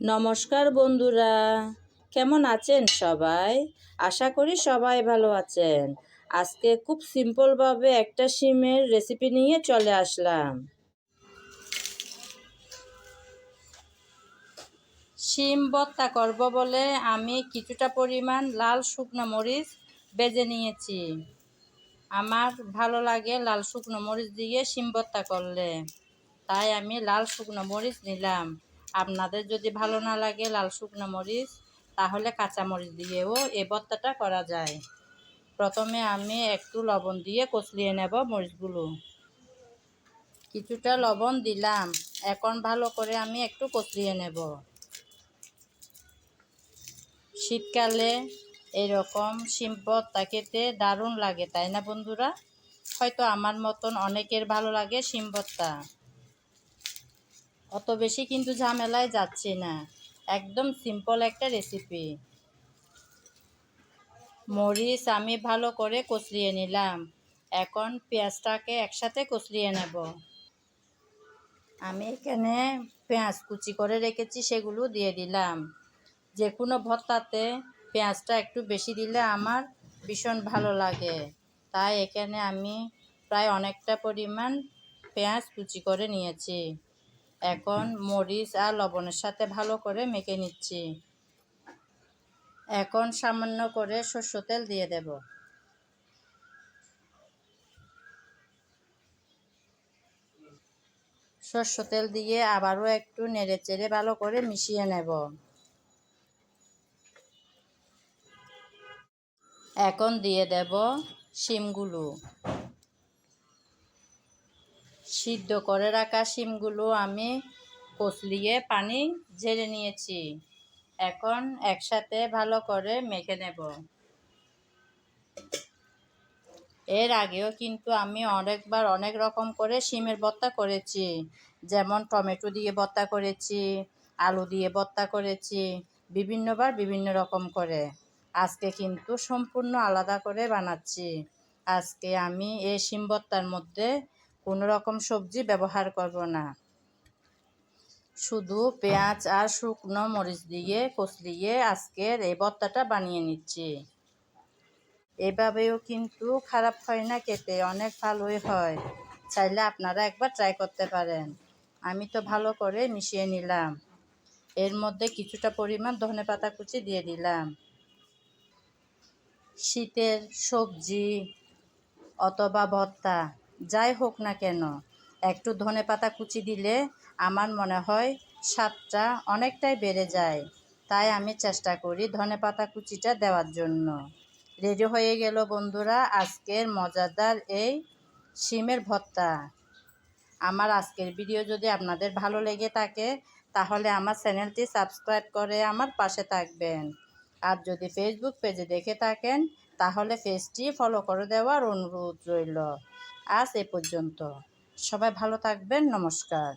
নমস্কার বন্ধুরা, কেমন আছেন সবাই? আশা করি সবাই ভালো আছেন। আজকে খুব সিম্পলভাবে একটা সিমের রেসিপি নিয়ে চলে আসলাম। শিম ভর্তা করব বলে আমি কিছুটা পরিমাণ লাল শুকনো মরিচ বেজে নিয়েছি। আমার ভালো লাগে লাল শুকনো মরিচ দিয়ে শিম ভর্তা করলে। তাই আমি লাল শুকনো মরিচ নিলাম। আপনাদের যদি ভালো না লাগে লাল শুকনো মরিচ, তাহলে কাঁচা মরিচ দিয়েও এ ভর্তাটা করা যায়। প্রথমে আমি একটু লবণ দিয়ে কচলিয়ে নেব মরিচগুলো। কিছুটা লবণ দিলাম। এখন ভালো করে আমি একটু কচলিয়ে নেব। শীতকালে এরকম ভর্তা খেতে দারুণ লাগে, তাই না বন্ধুরা? হয়তো আমার মতন অনেকের ভালো লাগে ভর্তা অত বেশি কিন্তু ঝামেলায় যাচ্ছে না। একদম সিম্পল একটা রেসিপি মরিচ আমি ভালো করে কচলিয়ে নিলাম। এখন পেঁয়াজটাকে একসাথে কচলিয়ে নেব। আমি এখানে পেঁয়াজ কুচি করে রেখেছি, সেগুলো দিয়ে দিলাম। যে কোনো ভর্তাতে পেঁয়াজটা একটু বেশি দিলে আমার ভীষণ ভালো লাগে। তাই এখানে আমি প্রায় অনেকটা পরিমাণ পেঁয়াজ কুচি করে নিয়েছি। এখন মরিচ আর লবণের সাথে ভালো করে মেখে নিচ্ছি। এখন সামান্য করে সর্ষ তেল দিয়ে দেব। সর্ষ তেল দিয়ে আবারও একটু নেড়ে চেড়ে ভালো করে মিশিয়ে নেব। এখন দিয়ে দেব শিমগুলো। সিদ্ধ করে রাখা শিমগুলো আমি কচলিয়ে পানি ঝেড়ে নিয়েছি। এখন একসাথে ভালো করে মেখে নেব। এর আগেও কিন্তু আমি অনেকবার অনেক রকম করে শিমের ভর্তা করেছি। যেমন টমেটো দিয়ে ভর্তা করেছি, আলু দিয়ে ভর্তা করেছি, বিভিন্নবার বিভিন্ন রকম করে। আজকে কিন্তু সম্পূর্ণ আলাদা করে বানাচ্ছি। আজকে আমি এই শিম ভর্তার মধ্যে কোনো রকম সবজি ব্যবহার করব না। শুধু পেঁয়াজ আর শুকনো মরিচ দিয়ে কচলিয়ে আজকের এই ভর্তাটা বানিয়ে নিচ্ছি। এভাবেও কিন্তু খারাপ হয় না খেতে, অনেক ভালোই হয়। চাইলে আপনারা একবার ট্রাই করতে পারেন। আমি তো ভালো করে মিশিয়ে নিলাম। এর মধ্যে কিছুটা পরিমাণ ধনে পাতা কুচি দিয়ে দিলাম। শীতের সবজি অথবা ভর্তা যাই হোক না কেন, একটু ধনে পাতা কুচি দিলে আমার মনে হয় স্বাদটা অনেকটাই বেড়ে যায়। তাই আমি চেষ্টা করি ধনে পাতা কুচিটা দেওয়ার জন্য। রেডি হয়ে গেল বন্ধুরা, আজকের মজাদার এই শিমের ভর্তা। আমার আজকের ভিডিও যদি আপনাদের ভালো লেগে থাকে, তাহলে আমার চ্যানেলটি সাবস্ক্রাইব করে আমার পাশে থাকবেন। আর যদি ফেসবুক পেজে দেখে থাকেন, তাহলে পেজটি ফলো করে দেওয়ার অনুরোধ রইল। আজ এ পর্যন্ত। সবাই ভালো থাকবেন নমস্কার।